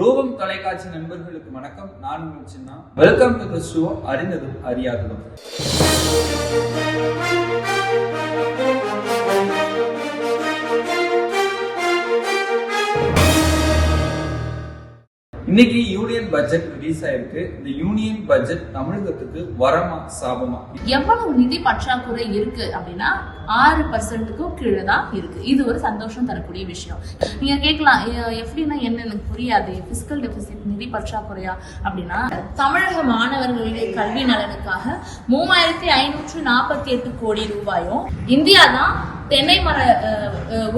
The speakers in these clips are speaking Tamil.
ரூபம் தொலைக்காட்சி நண்பர்களுக்கு வணக்கம். நான் உங்கள் வெல்கம் டு த ஷோ அறிந்ததும் அறியாததும். இன்னைக்கு யூனியன் பட்ஜெட் ரிலீஸ் ஆயிருக்கு. இந்த யூனியன் பட்ஜெட் தமிழகத்துக்கு வரமா சாபமா? எவ்வளவு நிதி பற்றாக்குறை இருக்கு அப்படின்னா ஆறு பர்சன்ட்டுக்கும் கீழே தான் இருக்கு. இது ஒரு சந்தோஷம் தரக்கூடிய விஷயம். நீங்க கேட்கலாம் எப்படின்னா என்ன எனக்கு புரியாது. பிசிக்கல் டெபிசிட் நிதி பற்றாக்குறையா அப்படின்னா தமிழக மாணவர்களுடைய கல்வி நலனுக்காக மூவாயிரத்தி ஐநூற்று நாற்பத்தி எட்டு கோடி ரூபாயும் இந்தியா தான் தென்னை மர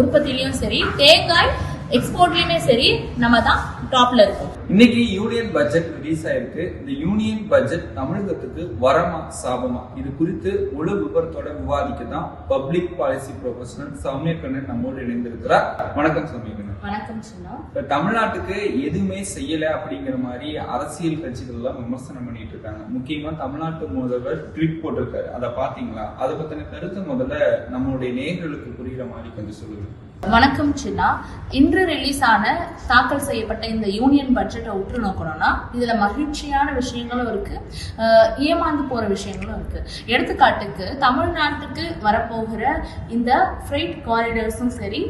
உற்பத்திலையும் சரி தேங்காய் எக்ஸ்போர்ட்லயுமே சரி நம்ம தான் டாப்ல இருக்கோம். இன்னைக்கு யூனியன் பட்ஜெட் ரிலீஸ் ஆயிருக்கு. இந்த யூனியன் பட்ஜெட் தமிழகத்துக்கு வரமா சாபமா? இது குறித்து முழு விவரத்தோட விவாதிக்க தான் public policy professional Soumya Kannan நம்மோடு இணைந்திருக்கிறார். வணக்கம் சௌமிய கண்ணன். வணக்கம் சின்ன இப்ப தமிழ்நாட்டுக்கு எதுவுமே செய்யல அப்படிங்கிற மாதிரி அரசியல் கட்சிகள் எல்லாம் விமர்சனம் பண்ணிட்டு இருக்காங்க. முக்கியமா தமிழ்நாட்டு முதல்வர் ட்வீட் போட்டிருக்காரு. அதை பாத்தீங்களா அதை பத்தின கருத்து முதல்ல நம்மளுடைய நேயர்களுக்கு புரியுற மாதிரி கொஞ்சம் சொல்லுங்க. வணக்கம் சின்னா. இன்று ரிலீஸ் ஆன தாக்கல் செய்யப்பட்ட இந்த யூனியன் பட்ஜெட்டை உற்று நோக்கணும்னா இதுல மகிழ்ச்சியான விஷயங்களும் இருக்கு. ஏமாந்து போற விஷயங்களும் இருக்கு. எடுத்துக்காட்டுக்கு தமிழ்நாட்டுக்கு வரப்போகிற இந்த ஃப்ரைட் காரிடர்ஸும் சரி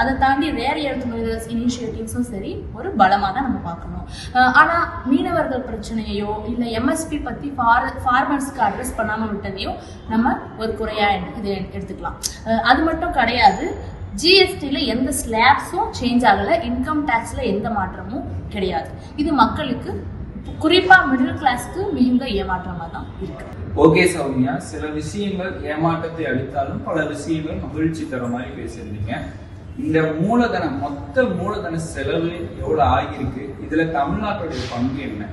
அதை தாண்டி ரேர் எர்த் மினரல்ஸ் இனிஷியேட்டிவ்ஸும் சரி ஒரு பலமாக தான் நம்ம பார்க்கணும். ஆனால் ஆனா மீனவர்கள் பிரச்சனையோ இல்ல எம்எஸ்பி பத்தி ஃபார்மர்ஸ்க்கு அட்ரஸ் பண்ணாம விட்டதையோ நம்ம ஒரு குறையா இதை எடுத்துக்கலாம். அது மட்டும் கிடையாது. ஜிஎஸ்டியில் எந்த ஸ்லாப்ஸும் சேஞ்ச் ஆகலை. இன்கம் டேக்ஸில் எந்த மாற்றமும் கிடையாது. இது மக்களுக்கு குறிப்பாக மிடில் கிளாஸ்க்கு மிகுந்த ஏமாற்றமாக தான் இருக்கு. ஓகே சௌமியா. சில விஷயங்கள் ஏமாற்றத்தை அளித்தாலும் பல விஷயங்கள் மகிழ்ச்சி தர மாதிரி பேசியிருந்தீங்க. இந்த மூலதனம் மொத்த மூலதன செலவு எவ்வளோ ஆகியிருக்கு? இதில் தமிழ்நாட்டுடைய பங்கு என்ன?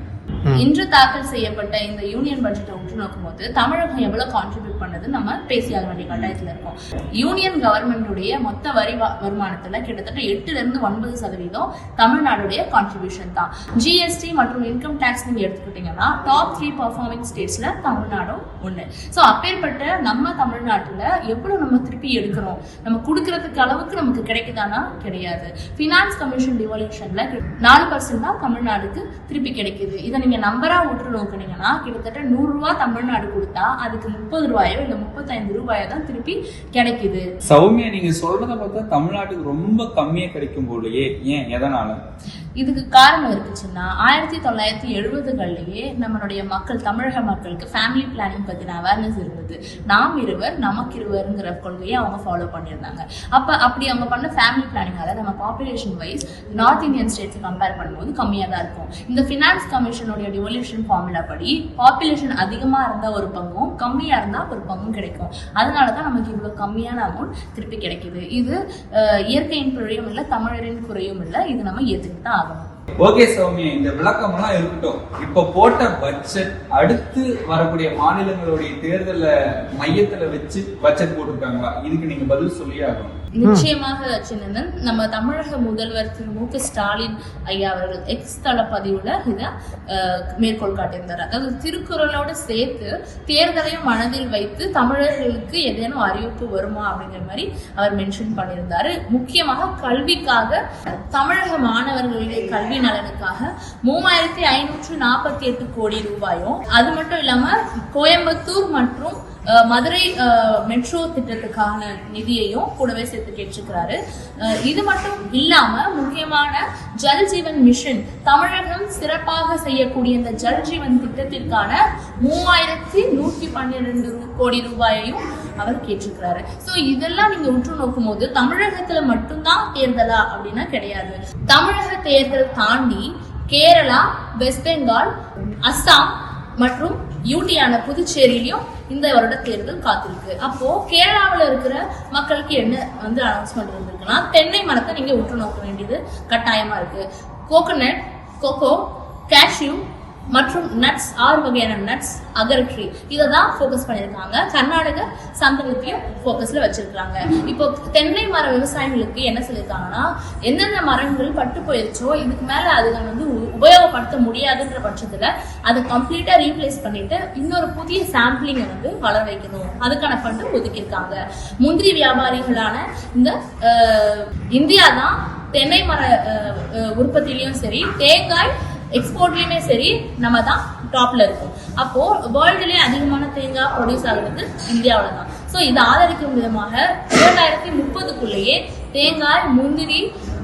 இன்று தாக்கல் செய்யப்பட்ட இந்த யூனியன் பட்ஜெட்டை உற்று நோக்கும்போது தமிழகம் எவ்வளவு கான்ட்ரிபியூட் பண்ணது நம்ம பேசியாக வேண்டிய கட்டாயத்தில் இருக்கோம். யூனியன் கவர்மெண்டுடைய மொத்த வரி வருமானத்துல கிட்டத்தட்ட எட்டுல இருந்து ஒன்பது சதவீதம் தமிழ்நாடுடைய கான்ட்ரிபியூஷன் தான். ஜிஎஸ்டி மற்றும் இன்கம் டேக்ஸ் நீங்க எடுத்துக்கிட்டீங்கன்னா டாப் த்ரீ பர்ஃபார்மிங் ஸ்டேட்ஸ்ல தமிழ்நாடும் ஒண்ணு. ஸோ அப்பேற்பட்ட நம்ம தமிழ்நாட்டுல எவ்வளவு நம்ம திருப்பி எடுக்கிறோம்? நம்ம கொடுக்கறதுக்கு அளவுக்கு நமக்கு கிடைக்குதானா? கிடையாது. ஃபினான்ஸ் கமிஷன் டிவல்யூஷன்ல நாலு பர்சன்ட் தான் தமிழ்நாடுக்கு திருப்பி கிடைக்குது. இதை நீங்க நம்பரா உற்று கிட்டத்தட்ட நூறு ரூபாய் தமிழ்நாடு கொடுத்தா அதுக்கு முப்பது ரூபாயோ இல்லை முப்பத்தைந்து ரூபாயோ தான் திருப்பி கிடைக்குது. சௌமியா நீங்க சொல்றதை பார்த்தா தமிழ்நாட்டுக்கு ரொம்ப கம்மியா கிடைக்கும் போலயே. ஏன்? எதனால? இதுக்கு காரணம் இருக்குச்சுன்னா ஆயிரத்தி தொள்ளாயிரத்தி எழுபதுகள்லயே நம்மளுடைய மக்கள் தமிழக மக்களுக்கு ஃபேமிலி பிளானிங் பத்தின அவேர்னஸ் இருந்தது. நாம் இருவர் நமக்கு இருவருங்கிற கொள்கையை அவங்க ஃபாலோ பண்ணியிருந்தாங்க. அப்ப அப்படி அவங்க பண்ண ஃபேமிலி பிளானிங்கால நம்ம population wise north Indian states compare பண்ணும்போது கம்மியாக தான் இருக்கும். இந்த ஃபினான்ஸ் கமிஷனுடைய டிவல்யூஷன் ஃபார்முலா படி பாப்புலேஷன் அதிகமா இருந்தா ஒரு பங்கும் கம்மியா இருந்தா ஒரு பங்கும் கிடைக்கும். அதனால தான் நமக்கு இவ்வளவு கம்மியான அமௌண்ட் திருப்பி கிடைக்குது. இது இயற்கையின் பிழையும் இல்லை தமிழரின் குறையும் இல்லை. இது நம்ம ஏத்துக்கிட்டு தான் ஆகணும் ஓகே சௌமியா இந்த விளக்கம் எல்லாம் இருக்கட்டும். இப்ப போட்ட பட்ஜெட் அடுத்து வரக்கூடிய மாநிலங்களுடைய தேர்தல மையத்துல வச்சு பட்ஜெட் போட்டிருக்காங்களா? இதுக்கு நீங்க பதில் சொல்லி ஆகணும். நிச்சயமாக சின்னந்தன் நம்ம தமிழக முதல்வர் திரு மு க ஸ்டாலின் ஐயா அவர்கள் எக்ஸ் தள பதிவுல இதை மேற்கோள் காட்டியிருந்தார். அதாவது திருக்குறளோட சேர்த்து தேர்தலையும் மனதில் வைத்து தமிழர்களுக்கு ஏதேனும் அறிவிப்பு வருமா அப்படிங்கிற மாதிரி அவர் மென்ஷன் பண்ணியிருந்தாரு. முக்கியமாக கல்விக்காக தமிழக மாணவர்களுடைய கல்வி நலனுக்காக மூவாயிரத்தி ஐநூற்று நாற்பத்தி எட்டு கோடி ரூபாயும் அது மட்டும் இல்லாம கோயம்புத்தூர் மற்றும் மதுரை மெட்ரோ திட்டத்துக்கான நிதியையும் கூடவே சேர்த்து கேட்டிருக்கிறாரு. இது மட்டும் இல்லாம முக்கியமான ஜல் ஜீவன் மிஷன் தமிழகம் சிறப்பாக செய்யக்கூடிய இந்த ஜல் ஜீவன் திட்டத்திற்கான மூவாயிரத்தி நூற்றி பன்னிரெண்டு கோடி ரூபாயையும் அவர் கேட்டிருக்கிறாரு. சோ இதெல்லாம் நீங்க உற்று நோக்கும் போது தமிழகத்துல மட்டும்தான் தேர்தலா அப்படின்னா கிடையாது. தமிழக தேர்தல் தாண்டி கேரளா வெஸ்ட் பெங்கால் அஸ்ஸாம் மற்றும் யூடியான புதுச்சேரியிலையும் இந்த வருட தேர்தல் காத்திருக்கு. அப்போ கேரளாவில் இருக்கிற மக்களுக்கு என்ன வந்து அனௌன்ஸ்மெண்ட் இருந்திருக்குன்னா தென்னை மரத்தை நீங்க உற்று நோக்க வேண்டியது கட்டாயமா இருக்கு. கோகோனட் கொக்கோ கேஷ்யூ மற்றும் நட்ஸ் ஆறு வகையான நட்ஸ் அகரட்ரி இதை தான் ஃபோக்கஸ் பண்ணியிருக்காங்க. கர்நாடக சந்தனத்தையும் ஃபோக்கஸில் வச்சிருக்காங்க. இப்போ தென்னை மர விவசாயிகளுக்கு என்ன சொல்லியிருக்காங்கன்னா எந்தெந்த மரங்கள் பட்டு போயிருச்சோ இதுக்கு மேலே அதுகள் வந்து உ- உபயோகப்படுத்த முடியாதுன்ற பட்சத்தில் அதை கம்ப்ளீட்டாக ரீப்ளேஸ் பண்ணிட்டு இன்னொரு புதிய சாம்பிளிங்கை வந்து வளர வைக்கணும். அதுக்கான ஃபண்டு ஒதுக்கியிருக்காங்க. முந்திரி வியாபாரிகளான இந்த இந்தியா தான் தென்னை மர உற்பத்திலையும் சரி தேங்காய் எக்ஸ்போர்ட்லயுமே சரி நம்ம தான் டாப்ல இருக்கோம். அப்போ வேர்ல்டுலயே அதிகமான தேங்காய் ப்ரொடியூஸ் ஆகுறது இந்தியாவில தான் ஸோ இதை ஆதரிக்கும் விதமாக இரண்டாயிரத்தி முப்பதுக்குள்ளேயே தேங்காய் முந்திரி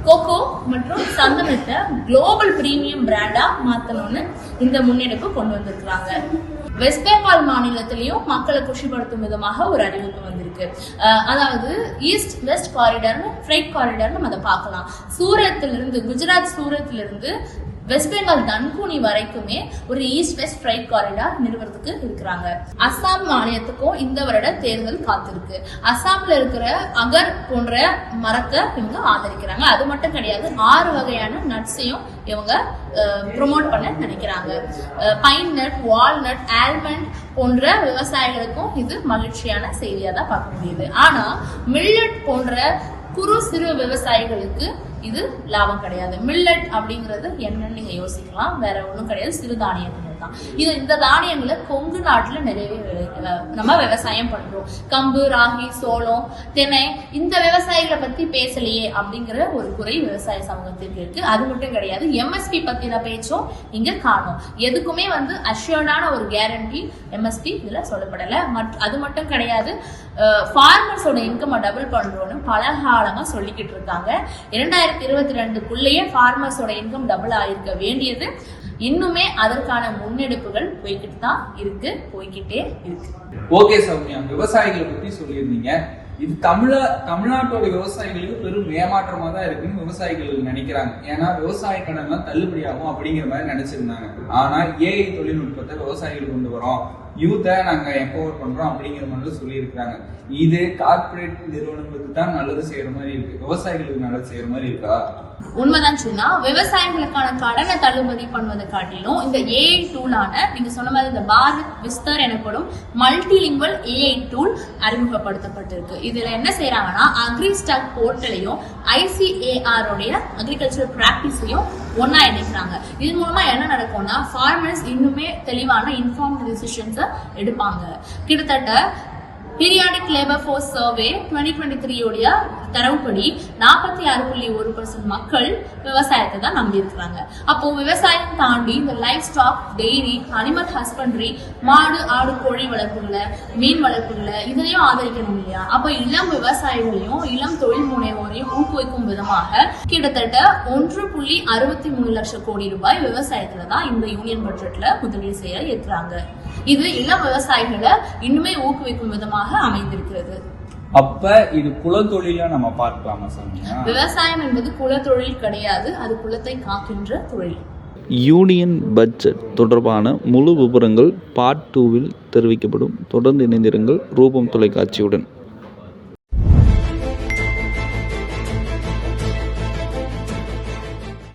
கோகோ மற்றும் சந்தனத்தை குளோபல் பிரீமியம் பிராண்டா மாத்தணும்னு இந்த முன்னெடுப்பு கொண்டு வந்திருக்கிறாங்க. வெஸ்ட் பெங்கால் மாநிலத்திலையும் மக்களை குஷிப்படுத்தும் விதமாக ஒரு அறிவிப்பு வந்திருக்கு. அதாவது ஈஸ்ட் வெஸ்ட் காரிடர்னு ஃப்ரைட் காரிடர்னு நம்ம அதை பார்க்கலாம். சூரத்திலிருந்து குஜராத் சூரத்திலிருந்து வெஸ்ட் பெங்கால் தன்குனி வரைக்குமே ஒரு ஈஸ்ட் வெஸ்ட் ஃப்ரைட் காரிடார் நிறுவனத்துக்கு இருக்கிறாங்க. அஸ்ஸாம் மாநிலத்துக்கும் இந்த வருட தேர்தல் காத்திருக்கு. அசாம்ல இருக்கிற அகர் போன்ற மரத்தை இவங்க ஆதரிக்கிறாங்க. அது மட்டும் கிடையாது ஆறு வகையான நட்ஸையும் இவங்க ப்ரொமோட் பண்ண நினைக்கிறாங்க. பைன் நட் வால்நட் ஆல்மண்ட் போன்ற விவசாயிகளுக்கும் இது மகிழ்ச்சியான செய்தியாக தான் பார்க்க முடியுது. ஆனா மில்லட் போன்ற குறு சிறு விவசாயிகளுக்கு இது லாபம் கிடையாது. மில்லட் அப்படிங்கிறது என்னன்னு நீங்க யோசிக்கலாம். வேற ஒன்றும் கிடையாது. சிறுதானியங்கள் தான். இது இந்த தானியங்களை கொங்கு நாட்டுல நிறையவே நம்ம விவசாயம் பண்றோம். கம்பு ராகி சோளம் தினை இந்த விவசாயிகளை பத்தி பேசலையே அப்படிங்கிற ஒரு குறை விவசாய சமூகத்திற்கு இருக்கு. அது மட்டும் கிடையாது. எம்எஸ்பி பத்தின பேச்சும் இங்க காணும். எதுக்குமே வந்து அஷ்யூர்டான ஒரு கேரண்டி எம்எஸ்பி இதுல சொல்லப்படல. மற்ற அது மட்டும் கிடையாது. ஃபார்மர்ஸோட இன்கம் டபுள் பண்ணுறோன்னு பல சொல்லிக்கிட்டு இருக்காங்க. இரண்டாயிரத்தி இருபத்தி ரெண்டுக்குள்ளேயே ஃபார்மர்ஸோட இன்கம் டபுள் ஆகிருக்க வேண்டியது. இன்னுமே அதற்கான முன்னெடுப்புகள் போய்கிட்டு தான் இருக்கு போய்கிட்டே இருக்கு. ஓகே சௌமியா விவசாயிகளை பத்தி சொல்லியிருந்தீங்க. இது தமிழா தமிழ்நாட்டோட விவசாயிகளுக்கு பெரும் ஏமாற்றமா தான் இருக்குன்னு விவசாயிகள் நினைக்கிறாங்க. ஏன்னா விவசாய கடன் தள்ளுபடி ஆகும் அப்படிங்கிற மாதிரி நினைச்சிருந்தாங்க. ஆனா ஏஐ தொழில்நுட்பத்தை விவசாயிகள் கொண்டு வரோம். யூத்தை நாங்கள் எம்பவர் பண்ணுறோம் அப்படிங்கிற மாதிரி சொல்லியிருக்கிறாங்க. இது கார்பரேட் நிறுவனங்களுக்கு தான் நல்லது செய்யற மாதிரி இருக்கு. விவசாயிகளுக்கு நல்லது செய்யற மாதிரி இருக்கா? உண்மைதான் சொன்னா விவசாயிகளுக்கான கடனை தள்ளுபடி பண்ணுவதை காட்டிலும் இந்த ஏஐ டூலான நீங்க சொன்ன மாதிரி இந்த பாரத் விஸ்தர் எனப்படும் மல்டிலிங்குவல் ஏஐ டூல் அறிமுகப்படுத்தப்பட்டிருக்கு. இதுல என்ன செய்யறாங்கன்னா அக்ரிஸ்டாக் போர்ட்டலையும் ஐசிஏஆர் உடைய அக்ரிகல்ச்சர் பிராக்டிஸையும் ஒன்னா இணைக்கிறாங்க. இது மூலமா என்ன நடக்கும்னா ஃபார்மர்ஸ் இன்னுமே தெளிவான இன்ஃபார்ம் டிசிஷன்ஸை எடுப்பாங்க. கிட்டத்தட்ட periodic labour force survey twenty twenty த்ரீயோடைய தரவுப்படி நாற்பத்தி ஆறு புள்ளி ஒரு பர்சன்ட் மக்கள் விவசாயத்தை தான் நம்பி இருக்கிறாங்க அப்போ விவசாயம் தாண்டி இந்த life stock dairy animal husbandry மாடு ஆடு கோழி வளர்ப்புகளை மீன் வளர்ப்புகளை இதனையும் ஆதரிக்கணும் இல்லையா? அப்போ இளம் விவசாயிகளையும் இளம் தொழில் முனைவோரையும் ஊக்குவிக்கும் விதமாக கிட்டத்தட்ட ஒன்று புள்ளி அறுபத்தி மூணு லட்சம் கோடி ரூபாய் விவசாயத்துல தான் இந்த யூனியன் பட்ஜெட்ல முதலீடு செய்ய இருக்கிறாங்க இது இளம் விவசாயிகளை இன்னுமே ஊக்குவிக்கும் விதமாக அமைந்திருக்கிறது. அப்ப இது குலத்தொழிலா நம்ம பார்க்கலாமா சௌமியா? விவசாயம் என்பது குலத்தொழில் கிடையாது அது குலத்தை காக்கின்ற தொழில். யூனியன் பட்ஜெட் தொடர்பான முழு விவரங்கள் பார்ட் டூவில் தெரிவிக்கப்படும். தொடர்ந்து இணைந்திருங்கள். ரூபம் தொலைக்காட்சியுடன்.